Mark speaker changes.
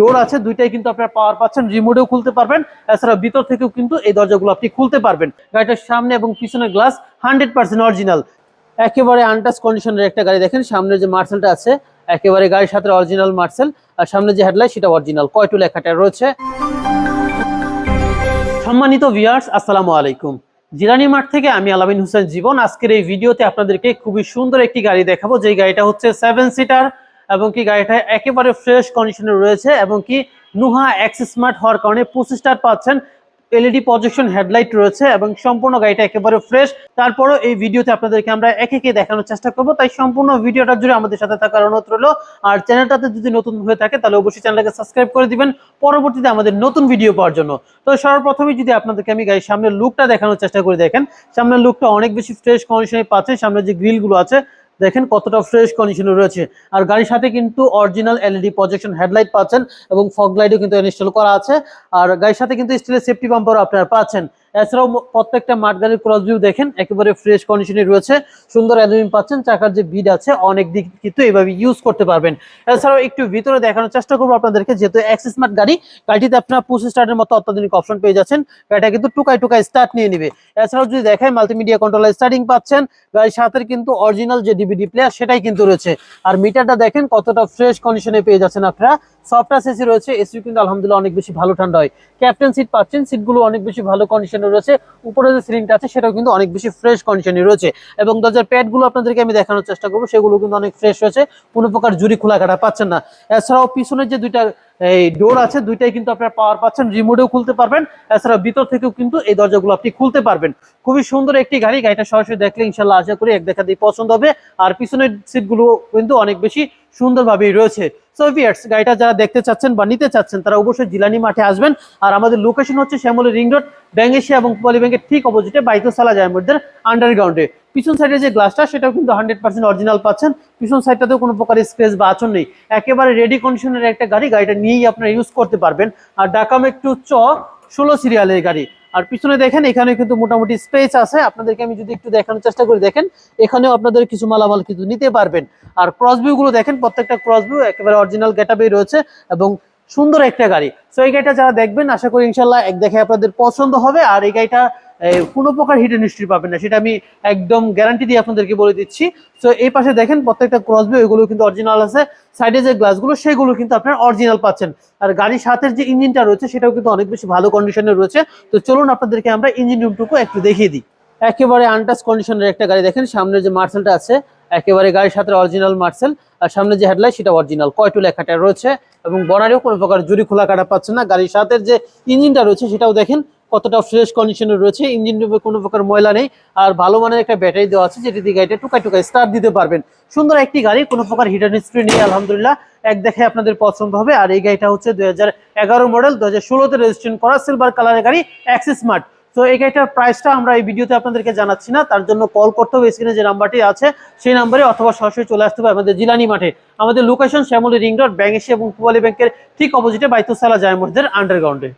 Speaker 1: ডোর আছে, দুইটাই কিন্তু আপনারা পাওয়ার পাচ্ছেন রিমোটেও খুলতে পারবেন এছাড়া ভিতর থেকেও কিন্তু এই দরজাগুলো আপনি খুলতে পারবেন। গাড়িটার সামনে এবং পিছনের গ্লাস হান্ড্রেড পার্সেন্ট অরিজিনাল একেবারে আনটাচ কন্ডিশনের একটা গাড়ি দেখেন, সামনে যে মার্সেলটা আছে, একেবারে গাড়ির সাথে অরিজিনাল মার্সেল, আর সামনে যে হেডলাইট সেটা অরিজিনাল কয়টু লেখাটা রয়েছে? সম্মানিত ভিউয়ার্স আসসালামু আলাইকুম। জিরানি মাঠ থেকে আমি আলামিন হোসেন জীবন। আজকের এই ভিডিওতে আপনাদেরকে খুবই সুন্দর একটি গাড়ি দেখাবো। যেই গাড়িটা হচ্ছে সেভেন সিটার এবং কি গাড়িটা একেবারে ফ্রেশ কন্ডিশনে রয়েছে এবং কি নুহা এক্স স্মার্ট হওয়ার কারণে পঁচিশ স্টার পাচ্ছেন। এলইডি প্রজেকশন হেডলাইট রয়েছে এবং সম্পূর্ণ গাড়িটা একেবারে ফ্রেশ তারপরও এই ভিডিওতে আপনাদেরকে আমরা একে একে দেখানোর চেষ্টা করব। তাই সম্পূর্ণ ভিডিওটা জুড়ে আমাদের সাথে থাকার অনুরোধ রইল। আর চ্যানেলটাতে যদি নতুন হয়ে থাকে, তাহলে অবশ্যই চ্যানেলটাকে সাবস্ক্রাইব করে দিবেন। পরবর্তীতে আমাদের নতুন ভিডিও পাওয়ার জন্য। তো সর্বপ্রথমে যদি আপনাদেরকে আমি গাড়ির সামনের লুকটা দেখানোর চেষ্টা করে দেখেন, সামনের লুকটা অনেক বেশি ফ্রেশ কন্ডিশনে পাচ্ছে। সামনে যে গ্রিলগুলো আছে দেখেন কতটা ফ্রেশ কন্ডিশনে রয়েছে। আর গাড়ির সাথে কিন্তু অরিজিনাল এলইডি প্রজেকশন হেডলাইট পাচ্ছেন এবং ফগ লাইটও কিন্তু ইনস্টল করা আছে। আর গাড়ির সাথে কিন্তু স্টিলের সেফটি বাম্পারও আপনারা পাচ্ছেন। এছাড়াও প্রত্যেকটা মাঠ গাড়ির ক্রস ভিউ দেখেন, একেবারে ফ্রেশ কন্ডিশনে রয়েছে। সুন্দর অ্যালুমিনিয়াম পাচ্ছেন, চাকার যে বিড আছে, অনেক দিক কিন্তু এইভাবে ইউজ করতে পারবেন। এছাড়াও একটু ভিতরে দেখানোর চেষ্টা করব আপনাদেরকে, যেহেতু অ্যাক্সিস স্মার্ট গাড়ি, গাড়িটিতে আপনারা পুশ স্টার্টের মতো অত্যাধুনিক অপশন পেয়ে যাচ্ছেন। গাড়িটা কিন্তু টুকাই টুকাই স্টার্ট নিয়ে নিবে। এছাড়াও যদি দেখেন মাল্টিমিডিয়া কন্ট্রোলার স্টার্টিং পাচ্ছেন, গাড়ির সাথে কিন্তু অরিজিনাল যে ডিভিডি প্লেয়ার সেটাই কিন্তু রয়েছে। আর মিটারটা দেখেন, কতটা ফ্রেশ কন্ডিশনে পেয়ে যাচ্ছেন আপনারা। সফটওয়্যার এসি রয়েছে এসি কিন্তু আলহামদুলিল্লাহ অনেক বেশি ভালো ঠান্ডা হয়। ক্যাপ্টেন সিট পাচ্ছেন সিটগুলো অনেক বেশি ভালো কন্ডিশনে রয়েছে। উপরে যে সিলিংটা আছে, সেটাও কিন্তু অনেক বেশি ফ্রেশ কন্ডিশনে রয়েছে। এবং দরজার প্যাডগুলো আপনাদেরকে আমি দেখানোর চেষ্টা করব, সেগুলো কিন্তু অনেক ফ্রেশ রয়েছে। কোনো প্রকার জুরি খোলা কাটা পাচ্ছেন না। এছাড়াও পিছনের যে দুইটা, এই ডোর আছে, দুইটাই কিন্তু আপনারা পাওয়ার পাচ্ছেন রিমোটেও খুলতে পারবেন। এছাড়া ভিতর থেকেও কিন্তু এই দরজাগুলো আপনি খুলতে পারবেন। খুবই সুন্দর একটি গাড়ি, গাড়িটা সরাসরি দেখলে ইনশাল্লাহ আশা করি এক দেখা দিয়ে পছন্দ হবে। আর পিছনের সিটগুলো কিন্তু অনেক বেশি সুন্দরভাবেই রয়েছে। সো ভিয়ার্স গাড়িটা যারা দেখতে চাচ্ছেন বা নিতে চাচ্ছেন, তারা অবশ্যই জিলানি মাঠে আসবেন। আর আমাদের লোকেশন হচ্ছে শ্যামলী রিং রোড ব্যাঙ্গেশিয়া এবং পলি ব্যাংকের ঠিক অপোজিটে বাইতুসালা জায়মুদ্দের আন্ডারগ্রাউন্ডে পিছন সাইডে যে গ্লাসটা সেটাও কিন্তু হান্ড্রেড পার্সেন্ট অরিজিনাল পাচ্ছেন। পিছন সাইডটাতেও কোনো প্রকার স্ক্রেচ বা আচর নেই। একেবারে রেডি কন্ডিশনের একটা গাড়ি, গাড়িটা নিয়েই আপনারা ইউজ করতে পারবেন। আর ডাকাম একটু চ ষোলো সিরিয়ালের গাড়ি। আর পিছনে দেখেন এখানে কিন্তু মোটামুটি স্পেস আছে। আপনাদেরকে আমি যদি একটু দেখানোর চেষ্টা করি, দেখেন, এখানেও আপনাদের কিছু মালামাল কিন্তু নিতে পারবেন। আর ক্রসভিউগুলো গুলো দেখেন, প্রত্যেকটা ক্রসভিউ একেবারে অরিজিনাল গেটাবেই রয়েছে এবং সুন্দর একটা গাড়ি। সো এই গাড়িটা যারা দেখবেন, আশা করি ইনশাল্লাহ এক দেখে আপনাদের পছন্দ হবে। আর এই গাড়িটা কোনো প্রকার হিডেন হিস্ট্রি পাবেন না। সেটা আমি একদম গ্যারান্টি দিয়ে আপনাদেরকে বলে দিচ্ছি। সো এই পাশে দেখেন, প্রত্যেকটা ক্রস ভিউ এগুলো কিন্তু অরিজিনাল আছে। সাইডে যে গ্লাসগুলো সেগুলো কিন্তু আপনার অরিজিনাল পাচ্ছেন। আর গাড়ির সাথে যে ইঞ্জিনটা রয়েছে, সেটাও কিন্তু অনেক বেশি ভালো কন্ডিশনে রয়েছে। তো চলুন আপনাদেরকে আমরা ইঞ্জিন রুমটুকু একটু দেখিয়ে দিই। একেবারে আনটাচ কন্ডিশনের একটা গাড়ি দেখেন সামনে যে মার্সেলটা আছে একেবারে গাড়ির সাথে অরিজিনাল মার্সেল আর সামনে যে হেডলাইট সেটা অরিজিনাল কয়টু লেখাটা রয়েছে এবং বনারেও কোনো প্রকার জুরি খোলা কাটা পাচ্ছে না। গাড়ির সাথে যে ইঞ্জিনটা রয়েছে সেটাও দেখেন, কতটা ফ্রেশ কন্ডিশনে রয়েছে। ইঞ্জিন কোনো প্রকার ময়লা নেই, আর ভালো মানের একটা ব্যাটারি দেওয়া আছে, যেটি দিয়ে গাড়িটা টুকাই টুকাই স্টার্ট দিতে পারবেন। সুন্দর একটি গাড়ি, কোনো প্রকার হিডেন হিস্ট্রি নেই, আলহামদুলিল্লাহ। এক দেখে আপনাদের পছন্দ হবে। আর এই গাড়িটা হচ্ছে দুই হাজার এগারো মডেল দু হাজার ষোলোতে রেজিস্ট্রেশন করা সিলভার কালারের গাড়ি অ্যাক্সিস স্মার্ট তো এই গাড়িটার প্রাইসটা আমরা এই ভিডিওতে আপনাদেরকে জানাচ্ছি না, তার জন্য কল করতে হবে স্ক্রিনে যে নাম্বারটি আছে, সেই নাম্বারে অথবা সরাসরি চলে আসতে হবে আমাদের জিলানি মাঠে। আমাদের লোকেশন শ্যামলী রিং রোড ব্যাঙ্গেশি এবং পুয়ালি ব্যাংকের ঠিক অপোজিটে বাইতুসালা জায়মসদের আন্ডারগ্রাউন্ডে